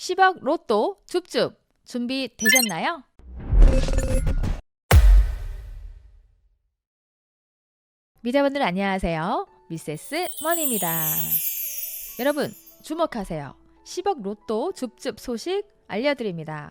10억 로또 줍줍 준비되셨나요? 미자분들 안녕하세요. 미세스 머니입니다. 여러분 주목하세요. 10억 로또 줍줍 소식 알려드립니다.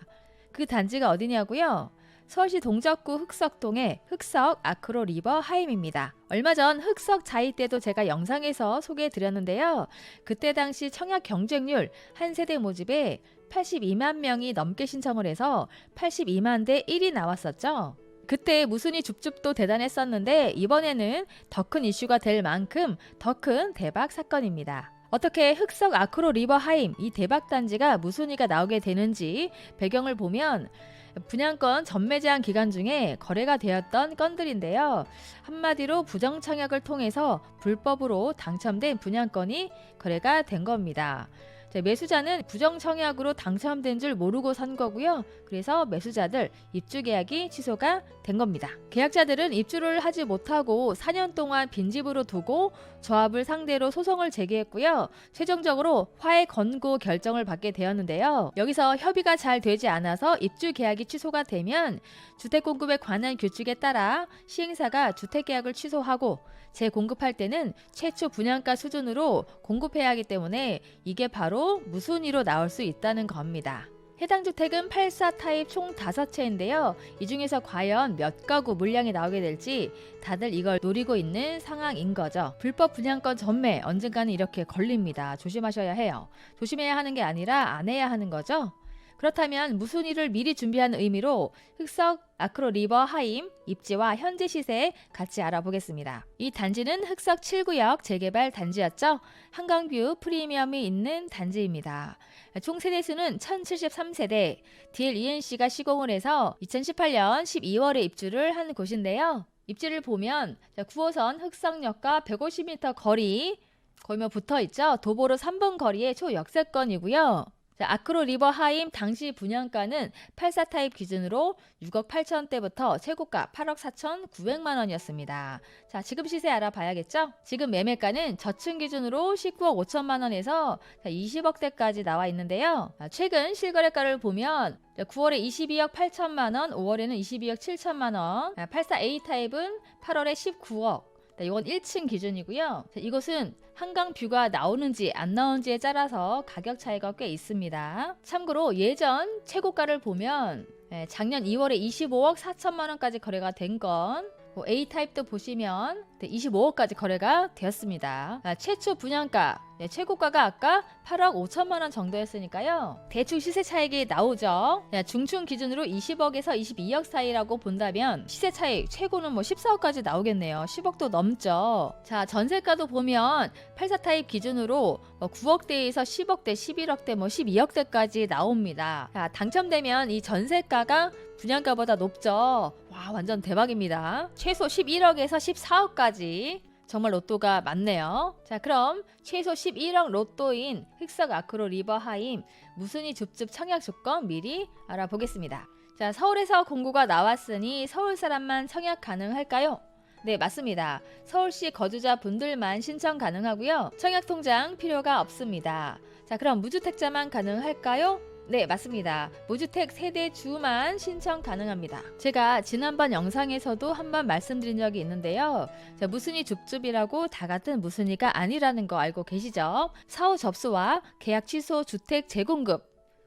그 단지가 어디냐고요? 서울시 동작구 흑석동의 흑석 아크로 리버 하임입니다. 얼마 전 흑석 자이 때도 제가 영상에서 소개해 드렸는데요. 그때 당시 청약 경쟁률 한 세대 모집에 82만 명이 넘게 신청을 해서 82만 대 1이 나왔었죠. 그때 무순이 줍줍도 대단했었는데 이번에는 더 큰 이슈가 될 만큼 더 큰 대박 사건입니다. 어떻게 흑석 아크로 리버 하임 이 대박 단지가 무순이가 나오게 되는지 배경을 보면 분양권 전매 제한 기간 중에 거래가 되었던 건들인데요. 한마디로 부정 청약을 통해서 불법으로 당첨된 분양권이 거래가 된 겁니다. 자, 매수자는 부정 청약으로 당첨된 줄 모르고 산 거고요. 그래서 매수자들 입주 계약이 취소가 된 겁니다. 계약자들은 입주를 하지 못하고 4년 동안 빈집으로 두고 조합을 상대로 소송을 제기했고요. 최종적으로 화해 권고 결정을 받게 되었는데요. 여기서 협의가 잘 되지 않아서 입주 계약이 취소가 되면 주택 공급에 관한 규칙에 따라 시행사가 주택 계약을 취소하고 재공급할 때는 최초 분양가 수준으로 공급해야 하기 때문에 이게 바로 무순위로 나올 수 있다는 겁니다. 해당 주택은 84 타입 총 5채인데요. 이 중에서 과연 몇 가구 물량이 나오게 될지 다들 이걸 노리고 있는 상황인 거죠. 불법 분양권 전매 언젠가는 이렇게 걸립니다. 조심하셔야 해요. 조심해야 하는 게 아니라 안 해야 하는 거죠. 그렇다면 무슨 일을 미리 준비하는 의미로 흑석 아크로 리버 하임 입지와 현재 시세 같이 알아보겠습니다. 이 단지는 흑석 7구역 재개발 단지였죠. 한강뷰 프리미엄이 있는 단지입니다. 총 세대수는 1073세대, DLENC가 시공을 해서 2018년 12월에 입주를 한 곳인데요. 입지를 보면 9호선 흑석역과 150m 거리 거의 뭐 붙어 있죠. 도보로 3분 거리의 초역세권이고요. 자, 아크로 리버 하임 당시 분양가는 84 타입 기준으로 6억 8천대부터 최고가 8억 4천 9백만 원이었습니다. 자, 지금 시세 알아봐야겠죠? 지금 매매가는 저층 기준으로 19억 5천만 원에서 20억대까지 나와 있는데요. 아, 최근 실거래가를 보면 9월에 22억 8천만 원, 5월에는 22억 7천만 원, 84A 타입은 8월에 19억, 네, 이건 1층 기준이고요. 자, 이곳은 한강 뷰가 나오는지 안 나오는지에 따라서 가격 차이가 꽤 있습니다. 참고로 예전 최고가를 보면 예, 작년 2월에 25억 4천만 원까지 거래가 된 건 뭐 A 타입도 보시면 25억까지 거래가 되었습니다. 아, 최초 분양가 네, 최고가가 아까 8억 5천만 원 정도였으니까요. 대충 시세 차익이 나오죠. 네, 중충 기준으로 20억에서 22억 사이라고 본다면 시세 차익 최고는 뭐 14억까지 나오겠네요. 10억도 넘죠. 자 전세가도 보면 84 타입 기준으로 뭐 9억대에서 10억대, 11억대, 뭐 12억대까지 나옵니다. 자 당첨되면 이 전세가가 분양가보다 높죠. 와 완전 대박입니다. 최소 11억에서 14억까지 정말 로또가 많네요. 자, 그럼 최소 11억 로또인 흑석 아크로 리버 하임 무순이 줍줍 청약 조건 미리 알아보겠습니다. 자, 서울에서 공고가 나왔으니 서울 사람만 청약 가능할까요? 네, 맞습니다. 서울시 거주자 분들만 신청 가능하고요. 청약 통장 필요가 없습니다. 자, 그럼 무주택자만 가능할까요? 네, 맞습니다. 무주택 세대 주만 신청 가능합니다. 제가 지난번 영상에서도 한번 말씀드린 적이 있는데요. 자, 무순이 줍줍이라고 다 같은 무순이가 아니라는 거 알고 계시죠? 사후 접수와 계약 취소 주택 재공급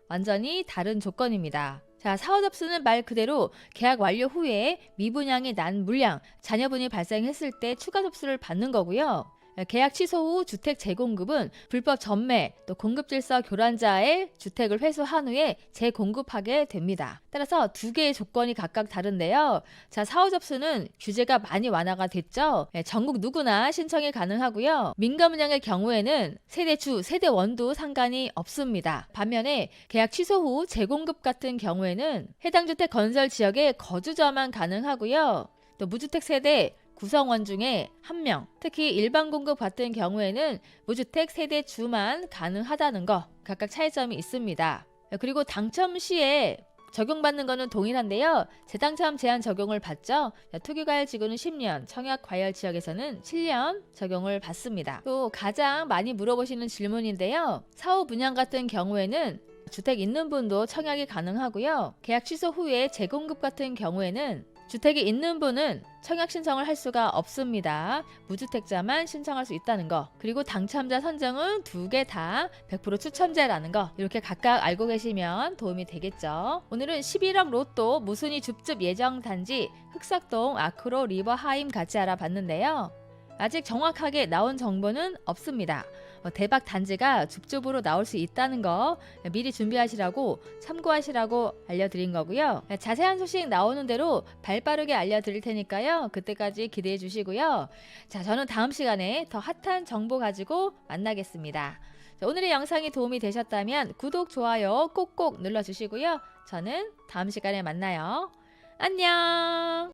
완전히 다른 조건입니다. 자, 사후 접수는 말 그대로 계약 완료 후에 미분양이 난 물량, 자녀분이 발생했을 때 추가 접수를 받는 거고요. 계약 취소 후 주택 재공급은 불법 전매 또 공급 질서 교란자의 주택을 회수한 후에 재공급하게 됩니다. 따라서 두 개의 조건이 각각 다른데요. 자, 사후 접수는 규제가 많이 완화가 됐죠. 예, 전국 누구나 신청이 가능하고요. 민간 분양의 경우에는 세대주, 세대원도 상관이 없습니다. 반면에 계약 취소 후 재공급 같은 경우에는 해당 주택 건설 지역의 거주자만 가능하고요. 또 무주택 세대 구성원 중에 한 명, 특히 일반 공급 같은 경우에는 무주택 세대 주만 가능하다는 거 각각 차이점이 있습니다. 그리고 당첨 시에 적용받는 거는 동일한데요. 재당첨 제한 적용을 받죠. 투기과열 지구는 10년, 청약 과열 지역에서는 7년 적용을 받습니다. 또 가장 많이 물어보시는 질문인데요. 사후 분양 같은 경우에는 주택 있는 분도 청약이 가능하고요. 계약 취소 후에 재공급 같은 경우에는 주택이 있는 분은 청약 신청을 할 수가 없습니다. 무주택자만 신청할 수 있다는 거. 그리고 당첨자 선정은 두 개 다 100% 추첨제라는 거. 이렇게 각각 알고 계시면 도움이 되겠죠. 오늘은 11억 로또 무순위 줍줍 예정 단지 흑석동 아크로 리버 하임 같이 알아봤는데요. 아직 정확하게 나온 정보는 없습니다. 어, 대박 단지가 줍줍으로 나올 수 있다는 거 미리 준비하시라고 참고하시라고 알려드린 거고요. 자세한 소식 나오는 대로 발빠르게 알려드릴 테니까요. 그때까지 기대해 주시고요. 자, 저는 다음 시간에 더 핫한 정보 가지고 만나겠습니다. 자, 오늘의 영상이 도움이 되셨다면 구독, 좋아요 꼭꼭 눌러주시고요. 저는 다음 시간에 만나요. 안녕!